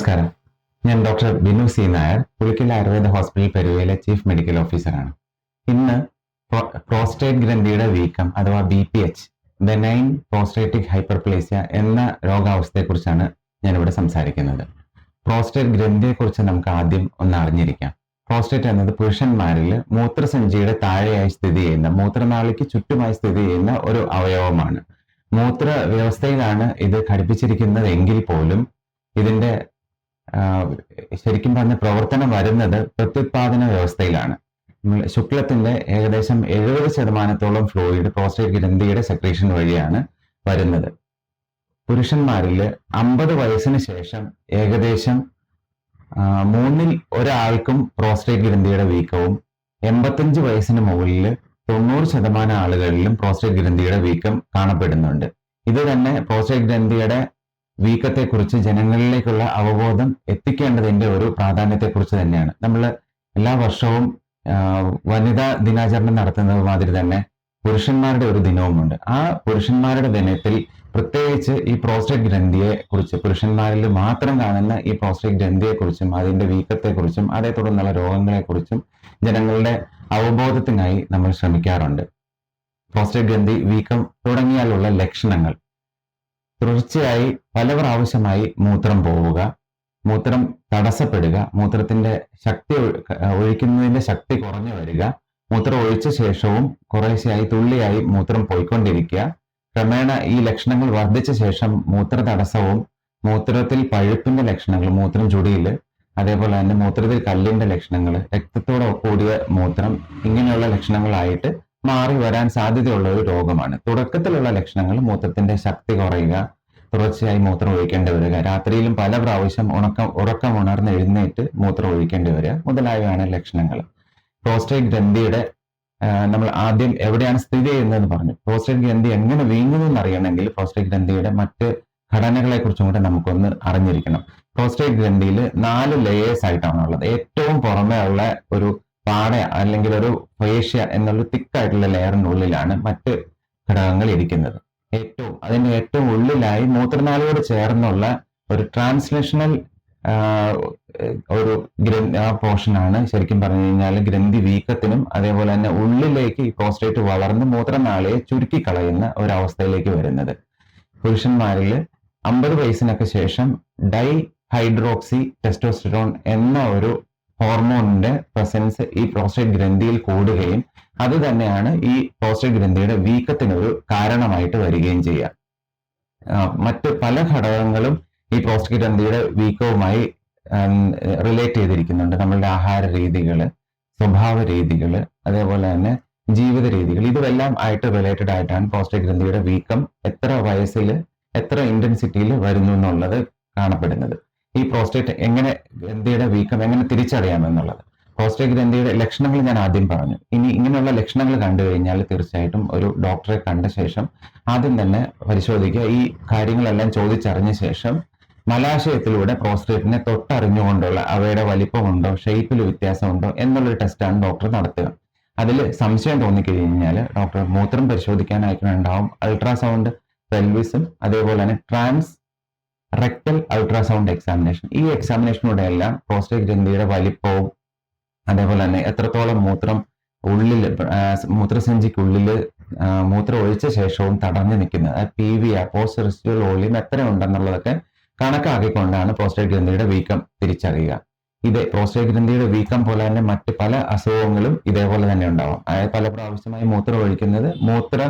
നമസ്കാരം. ഞാൻ doctor Binu C Nair Pulikkal Ayurveda hospital പെരുവയിലെ chief medical ഓഫീസറാണ്. ഇന്ന് പ്രോസ്റ്റേറ്റ് ഗ്രന്ഥിയുടെ വീക്കം അഥവാ B P H benign prostatic hyperplasia എന്ന രോഗാവസ്ഥയെക്കുറിച്ചാണ് ഞാനിവിടെ സംസാരിക്കുന്നത്. പ്രോസ്റ്റേറ്റ് ഗ്രന്ഥിയെക്കുറിച്ച് നമുക്ക് ആദ്യം ഒന്ന് അറിഞ്ഞിരിക്കാം. പ്രോസ്റ്റേറ്റ് എന്നത് പുരുഷന്മാരിൽ മൂത്രസഞ്ചിയുടെ താഴെയായി സ്ഥിതി ചെയ്യുന്ന മൂത്രനാളിക്ക് ചുറ്റുമായി സ്ഥിതി ചെയ്യുന്ന ഒരു അവയവമാണ്. മൂത്ര വ്യവസ്ഥയിലാണ് ഇത് ഘടിപ്പിച്ചിരിക്കുന്നത് എങ്കിൽ പോലും ഇതിന്റെ ശരിക്കും പറഞ്ഞ പ്രവർത്തനം വരുന്നത് പ്രത്യുത്പാദന വ്യവസ്ഥയിലാണ്. ശുക്ലത്തിന്റെ ഏകദേശം എഴുപത് ശതമാനത്തോളം ഫ്ലൂയിഡ് പ്രോസ്റ്റേറ്റ് ഗ്രന്ഥിയുടെ സെക്രീഷൻ വഴിയാണ് വരുന്നത്. പുരുഷന്മാരിൽ അമ്പത് വയസ്സിന് ശേഷം ഏകദേശം മൂന്നിൽ ഒരാൾക്കും പ്രോസ്റ്റേറ്റ് ഗ്രന്ഥിയുടെ വീക്കവും എൺപത്തഞ്ച് വയസ്സിന് മുകളിൽ തൊണ്ണൂറ് ശതമാനം ആളുകളിലും പ്രോസ്റ്റേറ്റ് ഗ്രന്ഥിയുടെ വീക്കം കാണപ്പെടുന്നുണ്ട്. ഇത് തന്നെ പ്രോസ്റ്റേറ്റ് ഗ്രന്ഥിയുടെ വീക്കത്തെക്കുറിച്ച് ജനങ്ങളിലേക്കുള്ള അവബോധം എത്തിക്കേണ്ടതിന്റെ ഒരു പ്രാധാന്യത്തെക്കുറിച്ച് തന്നെയാണ്. നമ്മൾ എല്ലാ വർഷവും വനിതാ ദിനാചരണം നടത്തുന്നത് മാതിരി തന്നെ പുരുഷന്മാരുടെ ഒരു ദിനവുമുണ്ട്. ആ പുരുഷന്മാരുടെ ദിനത്തിൽ പ്രത്യേകിച്ച് ഈ പ്രോസ്റ്റേറ്റ് ഗ്രന്ഥിയെ കുറിച്ച് പുരുഷന്മാരിൽ മാത്രം കാണുന്ന ഈ പ്രോസ്റ്റേറ്റ് ഗ്രന്ഥിയെക്കുറിച്ചും അതിന്റെ വീക്കത്തെക്കുറിച്ചും അതേ തുടർന്നുള്ള രോഗങ്ങളെക്കുറിച്ചും ജനങ്ങളുടെ അവബോധത്തിനായി നമ്മൾ ശ്രമിക്കാറുണ്ട്. പ്രോസ്റ്റേറ്റ് ഗ്രന്ഥി വീക്കം തുടങ്ങിയാലുള്ള ലക്ഷണങ്ങൾ. തുടർച്ചയായി പല പ്രാവശ്യമായി മൂത്രം പോവുക മൂത്രം തടസ്സപ്പെടുക മൂത്രത്തിന്റെ ശക്തി ഒഴു- ഒഴിക്കുന്നതിന്റെ ശക്തി കുറഞ്ഞു വരിക മൂത്രം ഒഴിച്ച ശേഷവും കുറേശ്ശെയായി തുള്ളിയായി മൂത്രം പോയിക്കൊണ്ടിരിക്കുക. ക്രമേണ ഈ ലക്ഷണങ്ങൾ വർദ്ധിച്ച ശേഷം മൂത്ര തടസ്സവും മൂത്രത്തിൽ പഴുപ്പിന്റെ ലക്ഷണങ്ങൾ മൂത്രം ചുടിയിൽ അതേപോലെ തന്നെ മൂത്രത്തിൽ കല്ലിന്റെ ലക്ഷണങ്ങൾ രക്തത്തോടെ കൂടിയ മൂത്രം ഇങ്ങനെയുള്ള ലക്ഷണങ്ങളായിട്ട് മാറി വരാൻ സാധ്യതയുള്ള ഒരു രോഗമാണ്. തുടക്കത്തിലുള്ള ലക്ഷണങ്ങൾ മൂത്രത്തിന്റെ ശക്തി കുറയുക തുടർച്ചയായി മൂത്രം ഒഴിക്കേണ്ടി വരിക രാത്രിയിലും പല പ്രാവശ്യം ഉണക്കം ഉറക്കം ഉണർന്ന് എഴുന്നേറ്റ് മൂത്രം ഒഴിക്കേണ്ടി വരിക മുതലായവയാണ് ലക്ഷണങ്ങൾ. പ്രോസ്റ്റേറ്റ് ഗ്രന്ഥിയുടെ നമ്മൾ ആദ്യം എവിടെയാണ് സ്ഥിതി ചെയ്യുന്നതെന്ന് പറഞ്ഞു. പ്രോസ്റ്റേറ്റ് ഗ്രന്ഥി എങ്ങനെ വീങ്ങുന്നു എന്നറിയണമെങ്കിൽ പ്രോസ്റ്റേറ്റ് ഗ്രന്ഥിയുടെ മറ്റ് ഘടനകളെ കുറിച്ചും കൂടെ നമുക്കൊന്ന് അറിഞ്ഞിരിക്കണം. പ്രോസ്റ്റേറ്റ് ഗ്രന്ഥിയിൽ നാല് ലെയേഴ്സ് ആയിട്ടാണ് ഉള്ളത്. ഏറ്റവും പുറമേ ഉള്ള ഒരു പാട അല്ലെങ്കിൽ ഒരു ഫേഷ്യ എന്നുള്ള തിക്കായിട്ടുള്ള ലെയറിനുള്ളിലാണ് മറ്റ് ഘടകങ്ങൾ ഇരിക്കുന്നത്. ഏറ്റവും അതിന്റെ ഏറ്റവും ഉള്ളിലായി മൂത്രനാളിയോട് ചേർന്നുള്ള ഒരു ട്രാൻസ്ലേഷണൽ ഒരു ഗ്രന്ഥ പോർഷനാണ് ശരിക്കും പറഞ്ഞു കഴിഞ്ഞാൽ ഗ്രന്ഥി വീക്കത്തിനും അതേപോലെ തന്നെ ഉള്ളിലേക്ക് ഈ പ്രോസ്റ്റേറ്റ് വളർന്ന് മൂത്രനാളിയെ ചുരുക്കി കളയുന്ന ഒരവസ്ഥയിലേക്ക് വരുന്നത്. പുരുഷന്മാരിൽ അമ്പത് വയസ്സിനൊക്കെ ശേഷം ഡൈ ഹൈഡ്രോക്സി ടെസ്റ്റോസ്റ്ററോൺ എന്ന ഒരു ഹോർമോണിന്റെ പ്രസൻസ് ഈ പ്രോസ്റ്റേറ്റ് ഗ്രന്ഥിയിൽ കൂടുകയും അത് തന്നെയാണ് ഈ പ്രോസ്റ്റേറ്റ് ഗ്രന്ഥിയുടെ വീക്കത്തിന് ഒരു കാരണമായിട്ട് വരികയും ചെയ്യുക. മറ്റ് പല ഘടകങ്ങളും ഈ പ്രോസ്റ്റേറ്റ് ഗ്രന്ഥിയുടെ വീക്കവുമായി റിലേറ്റ് ചെയ്തിരിക്കുന്നുണ്ട്. നമ്മളുടെ ആഹാര രീതികൾ സ്വഭാവ രീതികൾ അതേപോലെ തന്നെ ജീവിത രീതികൾ ഇതുമെല്ലാം ആയിട്ട് റിലേറ്റഡ് ആയിട്ടാണ് പ്രോസ്റ്റേറ്റ് ഗ്രന്ഥിയുടെ വീക്കം എത്ര വയസ്സിൽ എത്ര ഇന്റൻസിറ്റിയിൽ വരുന്നു എന്നുള്ളത് കാണപ്പെടുന്നത്. ഈ പ്രോസ്റ്റേറ്റ് എങ്ങനെ ഗ്രന്ഥിയുടെ വീക്കം എങ്ങനെ തിരിച്ചറിയാം എന്നുള്ളത്. പ്രോസ്റ്റേറ്റ് ഗ്രന്ഥിയുടെ ലക്ഷണങ്ങൾ ഞാൻ ആദ്യം പറഞ്ഞു. ഇനി ഇങ്ങനെയുള്ള ലക്ഷണങ്ങൾ കണ്ടു കഴിഞ്ഞാൽ തീർച്ചയായിട്ടും ഒരു ഡോക്ടറെ കണ്ട ശേഷം ആദ്യം തന്നെ പരിശോധിക്കുക. ഈ കാര്യങ്ങളെല്ലാം ചോദിച്ചറിഞ്ഞ ശേഷം മലാശയത്തിലൂടെ പ്രോസ്റ്റേറ്റിനെ തൊട്ടറിഞ്ഞുകൊണ്ടുള്ള അവയുടെ വലിപ്പമുണ്ടോ ഷേപ്പിൽ വ്യത്യാസമുണ്ടോ എന്നുള്ളൊരു ടെസ്റ്റാണ് ഡോക്ടർ നടത്തുക. അതിൽ സംശയം തോന്നിക്കഴിഞ്ഞാൽ ഡോക്ടർ മൂത്രം പരിശോധിക്കാൻ അയക്കുന്നുണ്ടാവും അൾട്രാസൗണ്ട് പെൽവിസും അതേപോലെ തന്നെ ട്രാൻസ് റെക്ടൽ അൾട്രാസൗണ്ട് എക്സാമിനേഷൻ ഈ എക്സാമിനേഷനിലൂടെ എല്ലാം പ്രോസ്റ്റേറ്റ് ഗ്രന്ഥിയുടെ വലിപ്പവും അതേപോലെ തന്നെ എത്രത്തോളം മൂത്രം ഉള്ളിൽ മൂത്രസഞ്ചിക്കുള്ളിൽ മൂത്രം ഒഴിച്ച ശേഷവും തടഞ്ഞു നിൽക്കുന്നത്. പി വി ആ പോസ്റ്റ് റെസിഡ്യൂൾ വോളിയം എത്ര ഉണ്ടെന്നുള്ളതൊക്കെ കണക്കാക്കിക്കൊണ്ടാണ് പ്രോസ്റ്റേറ്റ് ഗ്രന്ഥിയുടെ വീക്കം തിരിച്ചറിയുക. ഇത് പ്രോസ്റ്റേറ്റ് ഗ്രന്ഥിയുടെ വീക്കം പോലെ തന്നെ മറ്റ് പല അസുഖങ്ങളും ഇതേപോലെ തന്നെ ഉണ്ടാവും. അതായത് പല പ്രാവശ്യമായി മൂത്രം ഒഴിക്കുന്നത് മൂത്ര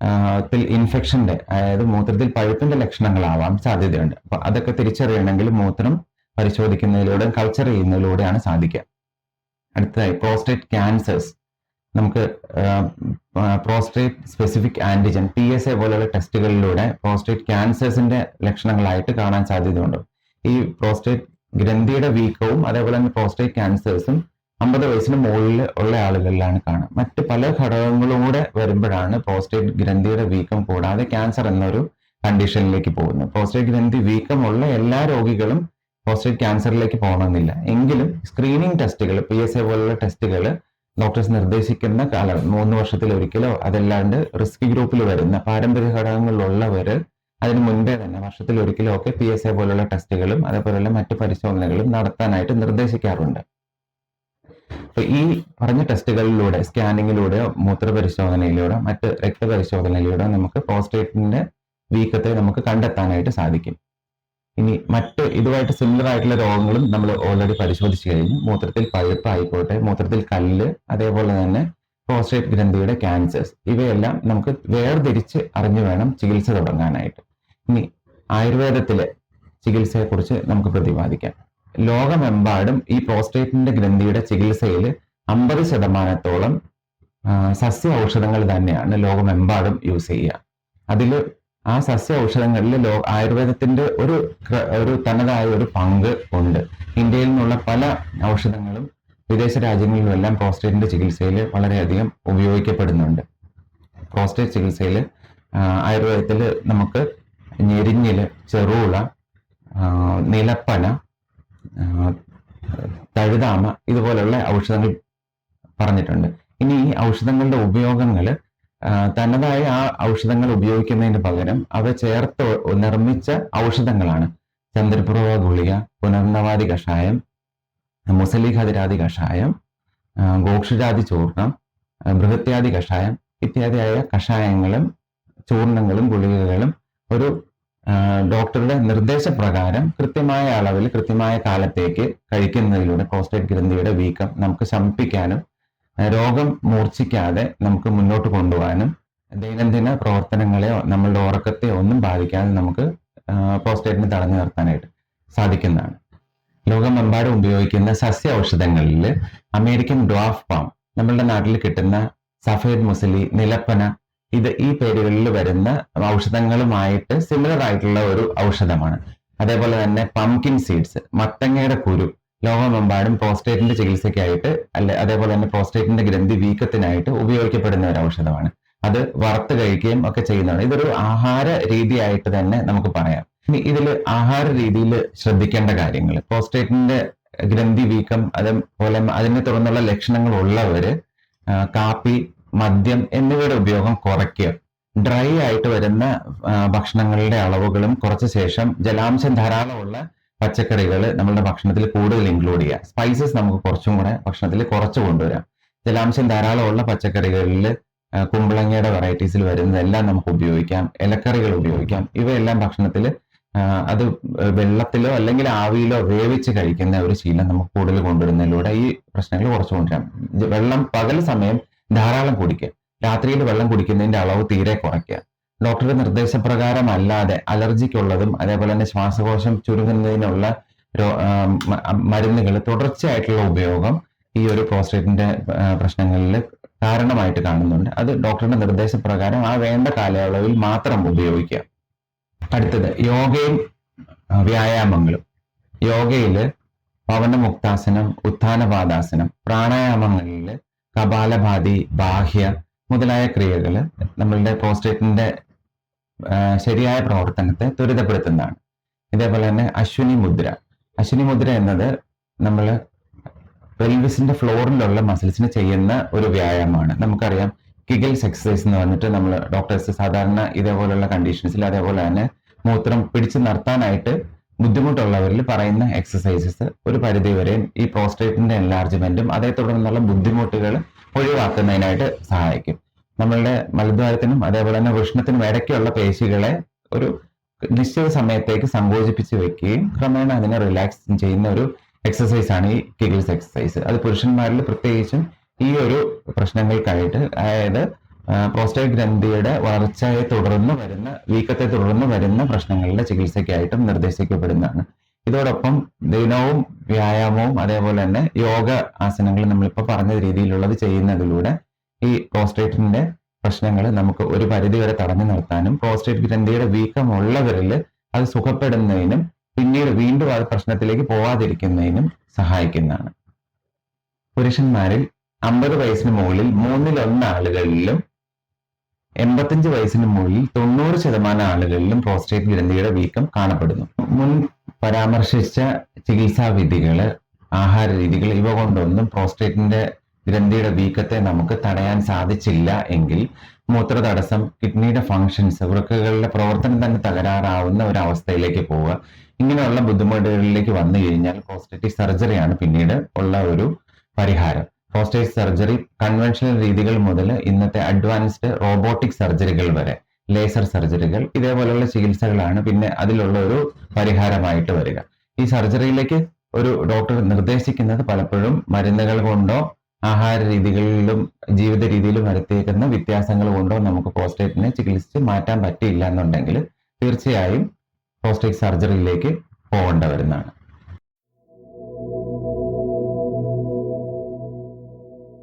ത്തിൽ ഇൻഫെക്ഷന്റെ അതായത് മൂത്രത്തിൽ പഴുപ്പിന്റെ ലക്ഷണങ്ങളാവാൻ സാധ്യതയുണ്ട്. അപ്പൊ അതൊക്കെ തിരിച്ചറിയണമെങ്കിൽ മൂത്രം പരിശോധിക്കുന്നതിലൂടെ കൾച്ചർ ചെയ്യുന്നതിലൂടെയാണ് സാധിക്കുക. അടുത്തതായി പ്രോസ്റ്റേറ്റ് ക്യാൻസേഴ്സ് നമുക്ക് prostate specific antigen P S A പോലെയുള്ള ടെസ്റ്റുകളിലൂടെ പ്രോസ്റ്റേറ്റ് ക്യാൻസേഴ്സിന്റെ ലക്ഷണങ്ങളായിട്ട് കാണാൻ സാധ്യതയുണ്ട്. ഈ പ്രോസ്റ്റേറ്റ് ഗ്രന്ഥിയുടെ വീക്കവും അതേപോലെ തന്നെ പ്രോസ്റ്റേറ്റ് ക്യാൻസേഴ്സും അമ്പത് വയസ്സിന് മുകളിൽ ഉള്ള ആളുകളിലാണ് കാണുക. മറ്റ് പല ഘടകങ്ങളും കൂടെ വരുമ്പോഴാണ് പ്രോസ്റ്റേറ്റ് ഗ്രന്ഥിയുടെ വീക്കം കൂടാതെ ക്യാൻസർ എന്നൊരു കണ്ടീഷനിലേക്ക് പോകുന്നത്. പ്രോസ്റ്റേറ്റ് ഗ്രന്ഥി വീക്കമുള്ള എല്ലാ രോഗികളും പ്രോസ്റ്റേറ്റ് ക്യാൻസറിലേക്ക് പോകണമെന്നില്ല. എങ്കിലും സ്ക്രീനിങ് ടെസ്റ്റുകൾ പി എസ് എ പോലുള്ള ടെസ്റ്റുകൾ ഡോക്ടേഴ്സ് നിർദ്ദേശിക്കുന്ന കാലം മൂന്ന് വർഷത്തിൽ ഒരിക്കലോ അതല്ലാണ്ട് റിസ്ക് ഗ്രൂപ്പിൽ വരുന്ന പാരമ്പര്യ ഘടകങ്ങളിലുള്ളവർ അത് അതിന് മുൻപേ തന്നെ വർഷത്തിൽ ഒരിക്കലോ ഒക്കെ പി എസ് എ പോലുള്ള ടെസ്റ്റുകളും അതേപോലെയുള്ള മറ്റു പരിശോധനകളും നടത്താനായിട്ട് നിർദ്ദേശിക്കാറുണ്ട്. അപ്പൊ ഈ പറഞ്ഞ ടെസ്റ്റുകളിലൂടെ സ്കാനിങ്ങിലൂടെയോ മൂത്രപരിശോധനയിലൂടെ മറ്റ് രക്തപരിശോധനയിലൂടെ നമുക്ക് പ്രോസ്റ്റേറ്റിന്റെ വീക്കത്തെ നമുക്ക് കണ്ടെത്താനായിട്ട് സാധിക്കും. ഇനി മറ്റ് ഇതുമായിട്ട് സിമിലർ ആയിട്ടുള്ള രോഗങ്ങളും നമ്മൾ ഓൾറെഡി പരിശോധിച്ചു കഴിഞ്ഞു. മൂത്രത്തിൽ പഴുപ്പ് ആയിക്കോട്ടെ മൂത്രത്തിൽ കല്ല് അതേപോലെ തന്നെ പ്രോസ്റ്റേറ്റ് ഗ്രന്ഥിയുടെ ക്യാൻസേഴ്സ് ഇവയെല്ലാം നമുക്ക് വേർതിരിച്ച് അറിഞ്ഞു വേണം ചികിത്സ തുടങ്ങാനായിട്ട്. ഇനി ആയുർവേദത്തിലെ ചികിത്സയെക്കുറിച്ച് നമുക്ക് പ്രതിപാദിക്കാം. ലോകമെമ്പാടും ഈ പ്രോസ്റ്റേറ്റിന്റെ ഗ്രന്ഥിയുടെ ചികിത്സയിൽ അമ്പത് ശതമാനത്തോളം സസ്യ ഔഷധങ്ങൾ തന്നെയാണ് ലോകമെമ്പാടും യൂസ് ചെയ്യുക. അതിൽ ആ സസ്യ ഔഷധങ്ങളിൽ ലോ ആയുർവേദത്തിന്റെ ഒരു ഒരു തനതായ ഒരു പങ്ക് ഉണ്ട്. ഇന്ത്യയിൽ നിന്നുള്ള പല ഔഷധങ്ങളും വിദേശ രാജ്യങ്ങളിലും എല്ലാം പ്രോസ്റ്റേറ്റിന്റെ ചികിത്സയിൽ വളരെയധികം ഉപയോഗിക്കപ്പെടുന്നുണ്ട്. പ്രോസ്റ്റേറ്റ് ചികിത്സയിൽ ആയുർവേദത്തിൽ നമുക്ക് ഞെരിഞ്ഞിൽ ചെറുള നിലപ്പന തഴുതാമ ഇതുപോലുള്ള ഔഷധങ്ങൾ പറഞ്ഞിട്ടുണ്ട്. ഇനി ഈ ഔഷധങ്ങളുടെ ഉപയോഗങ്ങൾ തനതായ ആ ഔഷധങ്ങൾ ഉപയോഗിക്കുന്നതിന് പകരം അവ ചേർത്ത് നിർമ്മിച്ച ഔഷധങ്ങളാണ്. ചന്ദ്രപ്രഭ ഗുളിക പുനർനവാദി കഷായം മുസലി മുസലിഖതിരാദി കഷായം ആ, ചൂർണം ബൃഹത്യാദി കഷായം ഇത്യാദിയായ കഷായങ്ങളും ചൂർണങ്ങളും ഗുളികകളും ഒരു ഡോക്ടറുടെ നിർദ്ദേശപ്രകാരം കൃത്യമായ അളവിൽ കൃത്യമായ കാലത്തേക്ക് കഴിക്കുന്നതിലൂടെ പ്രോസ്റ്റേറ്റ് ഗ്രന്ഥിയുടെ വീക്കം നമുക്ക് ശമിപ്പിക്കാനും രോഗം മൂർച്ഛിക്കാതെ നമുക്ക് മുന്നോട്ട് കൊണ്ടുപോകാനും ദൈനംദിന പ്രവർത്തനങ്ങളെയോ നമ്മളുടെ ഉറക്കത്തെയോ ഒന്നും ബാധിക്കാതെ നമുക്ക് പ്രോസ്റ്റേറ്റിനെ തടഞ്ഞു നിർത്താനായിട്ട് സാധിക്കുന്നതാണ്. ലോകമെമ്പാടും ഉപയോഗിക്കുന്ന സസ്യ ഔഷധങ്ങളിൽ അമേരിക്കൻ ഡ്വാഫ് പാം നമ്മളുടെ നാട്ടിൽ കിട്ടുന്ന സഫേദ് മുസലി നിലപ്പന ഇത് ഈ പേരുകളിൽ വരുന്ന ഔഷധങ്ങളുമായിട്ട് സിമിലർ ആയിട്ടുള്ള ഒരു ഔഷധമാണ്. അതേപോലെ തന്നെ പംകിൻ സീഡ്സ് മത്തങ്ങയുടെ കുരു ലോകമെമ്പാടും പ്രോസ്റ്റേറ്റിന്റെ ചികിത്സയ്ക്കായിട്ട് അല്ലെ അതേപോലെ തന്നെ പ്രോസ്റ്റേറ്റിന്റെ ഗ്രന്ഥി വീക്കത്തിനായിട്ട് ഉപയോഗിക്കപ്പെടുന്ന ഒരു ഔഷധമാണ്. അത് വറുത്ത് കഴിക്കുകയും ഒക്കെ ചെയ്യുന്നതാണ്. ഇതൊരു ആഹാര രീതിയായിട്ട് തന്നെ നമുക്ക് പറയാം. ഇനി ഇതിൽ ആഹാര രീതിയിൽ ശ്രദ്ധിക്കേണ്ട കാര്യങ്ങൾ. പ്രോസ്റ്റേറ്റിന്റെ ഗ്രന്ഥി വീക്കം അതേപോലെ അതിനെ തുടർന്നുള്ള ലക്ഷണങ്ങൾ ഉള്ളവര് കാപ്പി മദ്യം എന്നിവയുടെ ഉപയോഗം കുറയ്ക്കുക. ഡ്രൈ ആയിട്ട് വരുന്ന ഭക്ഷണങ്ങളുടെ അളവുകളും കുറച്ച ശേഷം ജലാംശം ധാരാളമുള്ള പച്ചക്കറികൾ നമ്മുടെ ഭക്ഷണത്തിൽ കൂടുതൽ ഇൻക്ലൂഡ് ചെയ്യുക. സ്പൈസസ് നമുക്ക് കുറച്ചും കൂടെ ഭക്ഷണത്തിൽ കുറച്ച് കൊണ്ടുവരാം. ജലാംശം ധാരാളമുള്ള പച്ചക്കറികളിൽ കുമ്പളങ്ങയുടെ വെറൈറ്റീസിൽ വരുന്നതെല്ലാം നമുക്ക് ഉപയോഗിക്കാം. ഇലക്കറികൾ ഉപയോഗിക്കാം. ഇവയെല്ലാം ഭക്ഷണത്തിൽ അത് വെള്ളത്തിലോ അല്ലെങ്കിൽ ആവിയിലോ വേവിച്ച് കഴിക്കുന്ന ഒരു ശീലം നമുക്ക് കൂടുതൽ കൊണ്ടുവരുന്നതിലൂടെ ഈ പ്രശ്നങ്ങൾ കുറച്ച് വെള്ളം പകൽ സമയം ധാരാളം കുടിക്കുക രാത്രിയിൽ വെള്ളം കുടിക്കുന്നതിന്റെ അളവ് തീരെ കുറയ്ക്കുക ഡോക്ടറുടെ നിർദ്ദേശപ്രകാരം അല്ലാതെ അലർജിക്കുള്ളതും അതേപോലെ തന്നെ ശ്വാസകോശം ചുരുങ്ങുന്നതിനുള്ള മരുന്നുകൾ തുടർച്ചയായിട്ടുള്ള ഉപയോഗം ഈ ഒരു പ്രോസ്റ്റേറ്റിന്റെ പ്രശ്നങ്ങളിൽ കാരണമായിട്ട് കാണുന്നുണ്ട്. അത് ഡോക്ടറുടെ നിർദ്ദേശപ്രകാരം ആ വേണ്ട കാലയളവിൽ മാത്രം ഉപയോഗിക്കുക അടുത്തത് യോഗയും വ്യായാമങ്ങളും. യോഗയിൽ പവനമുക്താസനം ഉത്ഥാനപാദാസനം പ്രാണായാമങ്ങളിൽ കപാലഭാതി ബാഹ്യ മുതലായ ക്രിയകൾ നമ്മളുടെ പ്രോസ്റ്റേറ്റിന്റെ ശരിയായ പ്രവർത്തനത്തെ ത്വരിതപ്പെടുത്തുന്നതാണ്. ഇതേപോലെ തന്നെ അശ്വിനി മുദ്ര. അശ്വിനി മുദ്ര എന്നത് നമ്മൾ പെൽവിസിന്റെ ഫ്ലോറിലുള്ള മസിൽസിന് ചെയ്യുന്ന ഒരു വ്യായാമമാണ്. നമുക്കറിയാം കിഗൽസ് എക്സസൈസ് എന്ന് പറഞ്ഞിട്ട് നമ്മൾ ഡോക്ടേഴ്സ് സാധാരണ ഇതേപോലെയുള്ള കണ്ടീഷൻസിൽ അതേപോലെ തന്നെ മൂത്രം പിടിച്ചു നിർത്താനായിട്ട് ബുദ്ധിമുട്ടുള്ളവരിൽ പറയുന്ന എക്സസൈസസ് ഒരു പരിധി പരിധിവരെയും ഈ പ്രോസ്റ്റേറ്റിന്റെ എൻലാർജ്മെന്റും അതേ തുടർന്നുള്ള ബുദ്ധിമുട്ടുകൾ ഒഴിവാക്കുന്നതിനായിട്ട് സഹായിക്കും. നമ്മളുടെ മലദ്വാരത്തിനും അതേപോലെ തന്നെ വൃഷ്ണത്തിനും ഇടയ്ക്കുള്ള പേശികളെ ഒരു നിശ്ചിത സമയത്തേക്ക് സങ്കോചിപ്പിച്ച് വെക്കുകയും ക്രമേണ അതിനെ റിലാക്സ് ചെയ്യുന്ന ഒരു എക്സസൈസ് ആണ് ഈ കിഗിൾസ് എക്സസൈസ് അത് പുരുഷന്മാരിൽ പ്രത്യേകിച്ചും ഈ ഒരു പ്രശ്നങ്ങൾക്കായിട്ട് അതായത് പ്രോസ്റ്റേറ്റ് ഗ്രന്ഥിയുടെ വളർച്ചയെ തുടർന്ന് വരുന്ന വീക്കത്തെ തുടർന്ന് വരുന്ന പ്രശ്നങ്ങളുടെ ചികിത്സയ്ക്കായിട്ടും നിർദ്ദേശിക്കപ്പെടുന്നതാണ്. ഇതോടൊപ്പം ദിനവും വ്യായാമവും അതേപോലെ തന്നെ യോഗ ആസനങ്ങൾ നമ്മളിപ്പോൾ പറഞ്ഞ രീതിയിലുള്ളത് ചെയ്യുന്നതിലൂടെ ഈ പ്രോസ്റ്റേറ്റിന്റെ പ്രശ്നങ്ങൾ നമുക്ക് ഒരു പരിധി വരെ തടഞ്ഞു നിർത്താനും പ്രോസ്റ്റേറ്റ് ഗ്രന്ഥിയുടെ വീക്കമുള്ളവരിൽ അത് സുഖപ്പെടുന്നതിനും പിന്നീട് വീണ്ടും ആ പ്രശ്നത്തിലേക്ക് പോവാതിരിക്കുന്നതിനും സഹായിക്കുന്നതാണ്. പുരുഷന്മാരിൽ അമ്പത് വയസ്സിന് മുകളിൽ മൂന്നിലൊന്ന് ആളുകളിലും എൺപത്തഞ്ച് വയസ്സിന് മുകളിൽ തൊണ്ണൂറ് ശതമാനം ആളുകളിലും പ്രോസ്റ്റേറ്റ് ഗ്രന്ഥിയുടെ വീക്കം കാണപ്പെടുന്നു. മുൻ പരാമർശിച്ച ചികിത്സാ വിധികൾ ആഹാര രീതികൾ ഇവ കൊണ്ടൊന്നും പ്രോസ്റ്റേറ്റിന്റെ ഗ്രന്ഥിയുടെ വീക്കത്തെ നമുക്ക് തടയാൻ സാധിച്ചില്ല എങ്കിൽ മൂത്ര തടസ്സം കിഡ്നിയുടെ ഫങ്ഷൻസ് വൃക്കകളുടെ പ്രവർത്തനം തന്നെ തകരാറാവുന്ന ഒരു അവസ്ഥയിലേക്ക് പോവുക. ഇങ്ങനെയുള്ള ബുദ്ധിമുട്ടുകളിലേക്ക് വന്നു കഴിഞ്ഞാൽ പ്രോസ്റ്റേറ്റിക് സർജറിയാണ് പിന്നീട് ഉള്ള ഒരു പരിഹാരം. പ്രോസ്റ്റേറ്റ് സർജറി കൺവെൻഷണൽ രീതികൾ മുതൽ ഇന്നത്തെ അഡ്വാൻസ്ഡ് റോബോട്ടിക് സർജറികൾ വരെ ലേസർ സർജറികൾ ഇതേപോലെയുള്ള ചികിത്സകളാണ് പിന്നെ അതിലുള്ള ഒരു പരിഹാരമായിട്ട് വരിക. ഈ സർജറിയിലേക്ക് ഒരു ഡോക്ടർ നിർദ്ദേശിക്കുന്നത് പലപ്പോഴും മരുന്നുകൾ കൊണ്ടോ ആഹാര രീതികളിലും ജീവിത രീതിയിലും വരുത്തിയേക്കുന്ന വ്യത്യാസങ്ങൾ കൊണ്ടോ നമുക്ക് പ്രോസ്റ്റേറ്റിനെ ചികിത്സിച്ച് മാറ്റാൻ പറ്റിയില്ല എന്നുണ്ടെങ്കിൽ തീർച്ചയായും പ്രോസ്റ്റേറ്റ് സർജറിയിലേക്ക് പോകേണ്ട വരുന്നതാണ്.